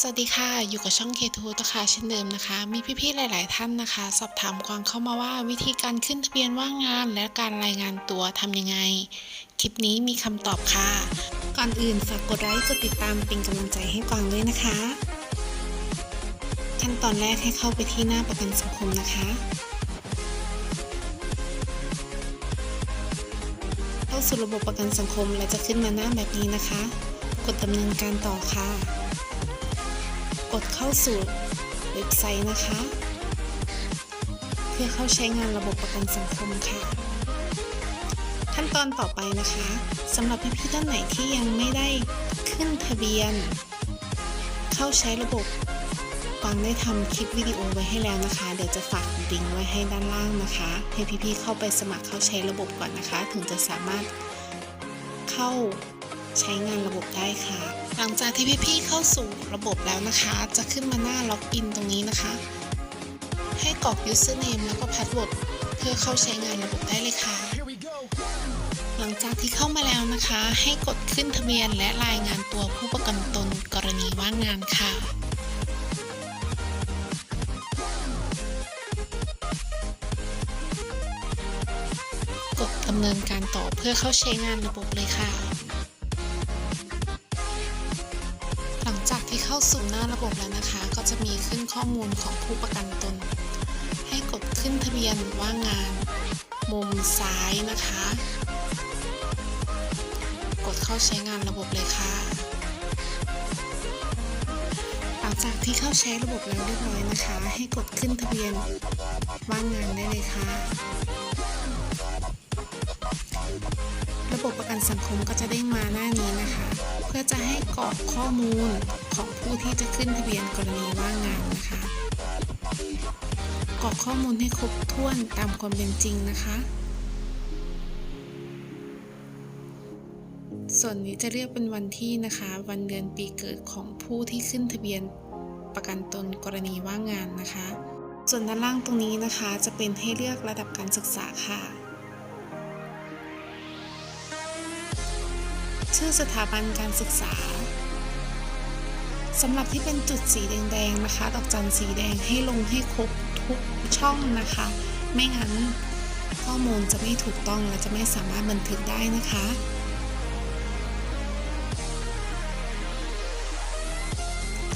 สวัสดีค่ะ อยู่กับช่อง K2 นะค่ะเช่นเดิมนะคะ มีพี่ๆ หลาย ๆ ท่านนะคะ สอบถามความเข้ามาว่าวิธีการขึ้นทะเบียนว่างงาน และการรายงานตัวทำยังไง คลิปนี้มีคำตอบค่ะ ก่อนอื่นฝากกดไลค์กดติดตามเป็นกำลังใจให้กวางด้วยนะคะ ขั้นตอนแรกให้เข้าไปที่หน้าประกันสังคมนะคะ เข้าสู่ระบบประกันสังคมและจะขึ้นมาหน้าแบบนี้นะคะ กดดำเนินการต่อค่ะ กดเข้าสู่เว็บไซต์นะคะ เพื่อเข้าใช้งานระบบประกันสังคมค่ะ ขั้นตอนต่อไปนะคะสำหรับพี่ๆท่านไหนที่ยังไม่ได้ขึ้นทะเบียน เข้าใช้ระบบฟังได้ทำคลิปวิดีโอไว้ให้แล้วนะคะ เดี๋ยวจะฝากลิงก์ไว้ให้ด้านล่างนะคะ ให้พี่ๆเข้าไปสมัครเข้าใช้ระบบก่อนนะคะ ถึงจะสามารถเข้า ใช้งานระบบได้ค่ะ หลังจากที่พี่ๆเข้าสู่ระบบแล้วนะคะ จะขึ้นมาหน้าล็อกอินตรงนี้นะคะ ให้กรอก username แล้วก็ password เพื่อเข้าใช้งานระบบได้เลยค่ะ หลังจากที่เข้ามาแล้วนะคะ ให้กดขึ้นทะเบียนและรายงานตัวผู้ประกันตนกรณีว่างงานค่ะกดดำเนินการต่อเพื่อเข้าใช้งานระบบเลยค่ะ เข้าสู่หน้าระบบแล้วนะคะ ก็จะมีขึ้นข้อมูลของผู้ประกันตน ให้กดขึ้นทะเบียนว่างงาน มุมซ้ายนะคะ กดเข้าใช้งานระบบเลยค่ะ หลังจากที่เข้าใช้ระบบแล้วเรียบร้อยนะคะ ให้กดขึ้นทะเบียนว่างงานได้เลยค่ะระบบประกันสังคมก็จะเด้งมาหน้านี้นะคะ พื่อจะให้กรอกข้อมูลของผู้ที่จะขึ้นทะเบียนกรณีว่างงานนะคะกรอกข้อมูลให้ครบถ้วนตามความเป็นจริงนะคะ ส่วนนี้จะเรียกเป็นวันที่นะคะ วันเดือนปีเกิดของผู้ที่ขึ้นทะเบียนประกันตนกรณีว่างงานนะคะ ส่วนด้านล่างตรงนี้นะคะ จะเป็นให้เลือกระดับการศึกษาค่ะ ชื่อสถาบันการศึกษาสำหรับที่เป็นจุดสีแดงๆนะคะ ดอกจันสีแดงให้ลงให้ครบทุกช่องนะคะ ไม่งั้นข้อมูลจะไม่ถูกต้องและจะไม่สามารถบันทึกได้นะคะ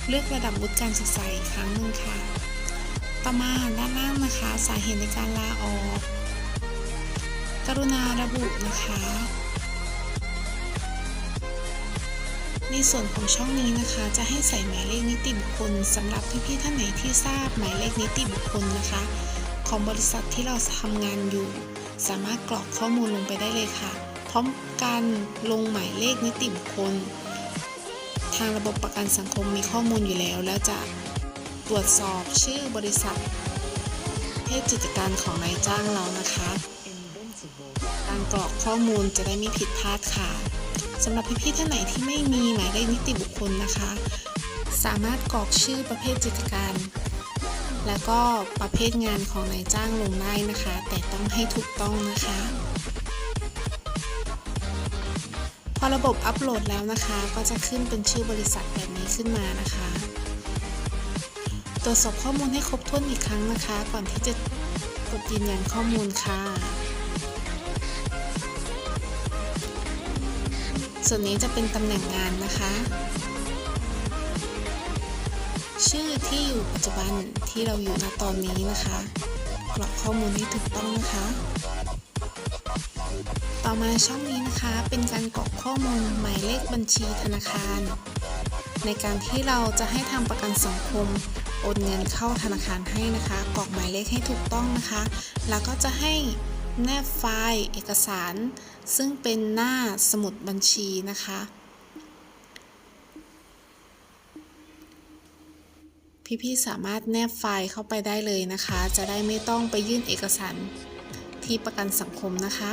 เลือกระดับวุฒิการศึกษาอีกครั้งหนึ่งค่ะ ต่อมาด้านล่างนะคะ สาเหตุในการลาออก กรุณาระบุนะคะ ในส่วนของช่องนี้นะคะ จะให้ใส่หมายเลขนิติบุคคลสำหรับพี่ๆท่านไหนที่ทราบหมายเลขนิติบุคคลนะคะ ของบริษัทที่เราทำงานอยู่ สามารถกรอกข้อมูลลงไปได้เลยค่ะ พร้อมการลงหมายเลขนิติบุคคล ทางระบบประกันสังคมมีข้อมูลอยู่แล้ว แล้วจะตรวจสอบชื่อบริษัทเพศกิจการของนายจ้างเรานะคะ การกรอกข้อมูลจะได้ไม่ผิดพลาดค่ะ สำหรับพี่ๆท่านไหนที่ไม่มีหมายเลขนิติบุคคลนะคะ สามารถกรอกชื่อประเภทกิจการ แล้วก็ประเภทงานของนายจ้างลงได้นะคะ แต่ต้องให้ถูกต้องนะคะ พอระบบอัปโหลดแล้วนะคะ ก็จะขึ้นเป็นชื่อบริษัทแบบนี้ขึ้นมานะคะ ตรวจสอบข้อมูลให้ครบถ้วนอีกครั้งนะคะ ก่อนที่จะกดยืนยันข้อมูลค่ะ ส่วนนี้จะเป็นตำแหน่งงานนะคะ ชื่อที่อยู่ปัจจุบันที่เราอยู่ณตอนนี้นะคะ กรอกข้อมูลให้ถูกต้องนะคะ ต่อมาช่องนี้นะคะเป็นการกรอกข้อมูลหมายเลขบัญชีธนาคาร ในการที่เราจะให้ทำประกันสังคมโอนเงินเข้าธนาคารให้นะคะ กรอกหมายเลขให้ถูกต้องนะคะ แล้วก็จะให้ แนบไฟล์เอกสาร ซึ่งเป็นหน้าสมุดบัญชีนะคะ พี่ๆสามารถแนบไฟล์เข้าไปได้เลยนะคะ จะได้ไม่ต้องไปยื่นเอกสารที่ประกันสังคมนะคะ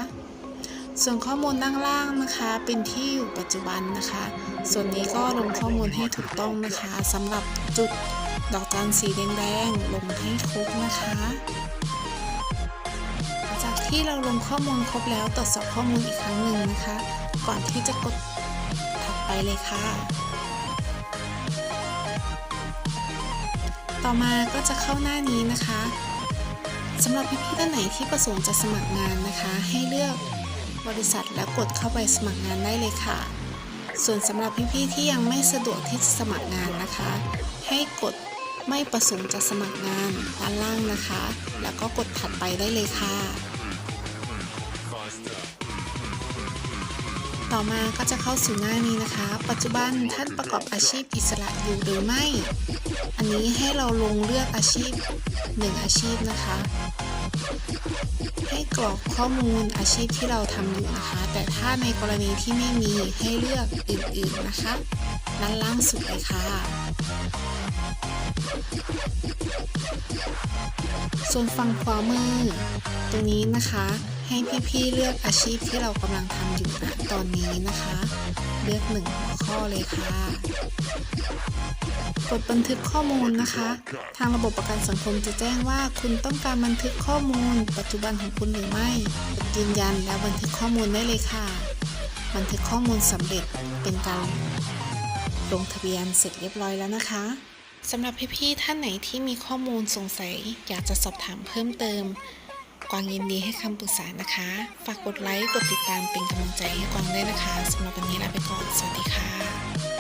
ส่วนข้อมูลด้านล่างนะคะ เป็นที่อยู่ปัจจุบันนะคะ ส่วนนี้ก็ลงข้อมูลให้ถูกต้องนะคะสำหรับจุดดอกจันสีแดงๆลงให้ครบนะคะ ที่เราลงข้อมูลครบแล้วตรวจสอบข้อมูลอีกครั้งหนึ่งนะคะ ก่อนที่จะกดถัดไปเลยค่ะ ต่อมาก็จะเข้าหน้านี้นะคะสำหรับพี่ๆท่านไหนที่ประสงค์จะสมัครงานนะคะ ให้เลือกบริษัทแล้วกดเข้าไปสมัครงานได้เลยค่ะ ส่วนสำหรับพี่ๆที่ยังไม่สะดวกที่จะสมัครงานนะคะ ให้กดไม่ประสงค์จะสมัครงานด้านล่างนะคะ แล้วก็กดถัดไปได้เลยค่ะ ต่อมาก็จะเข้าสู่หน้านี้นะคะ ปัจจุบันท่านประกอบอาชีพอิสระอยู่หรือไม่ อันนี้ให้เราลงเลือกอาชีพหนึ่งอาชีพนะคะ ให้กรอกข้อมูลอาชีพที่เราทำอยู่นะคะ แต่ถ้าในกรณีที่ไม่มีให้เลือกอื่นๆนะคะ ด้านล่างสุดเลยค่ะ ส่วนฝั่งขวามือ ตรงนี้นะคะ ให้พี่ๆเลือกอาชีพที่เรากำลังทำอยู่ณตอนนี้นะคะ เลือกหนึ่งหัวข้อเลยค่ะ กดบันทึกข้อมูลนะคะ ทางระบบประกันสังคมจะแจ้งว่าคุณต้องการบันทึกข้อมูล ปัจจุบันของคุณหรือไม่กดยืนยันแล้วบันทึกข้อมูลได้เลยค่ะ บันทึกข้อมูลสำเร็จเป็นการ ลงทะเบียนเสร็จเรียบร้อยแล้วนะคะสำหรับพี่ๆท่านไหนที่มีข้อมูลสงสัย อยากจะสอบถามเพิ่มเติม กวางยินดีให้คำปรึกษานะคะ ฝากกดไลค์ กดติดตามเป็นกำลังใจให้กวางด้วยนะคะสำหรับวันนี้ลาไปก่อน สวัสดีค่ะ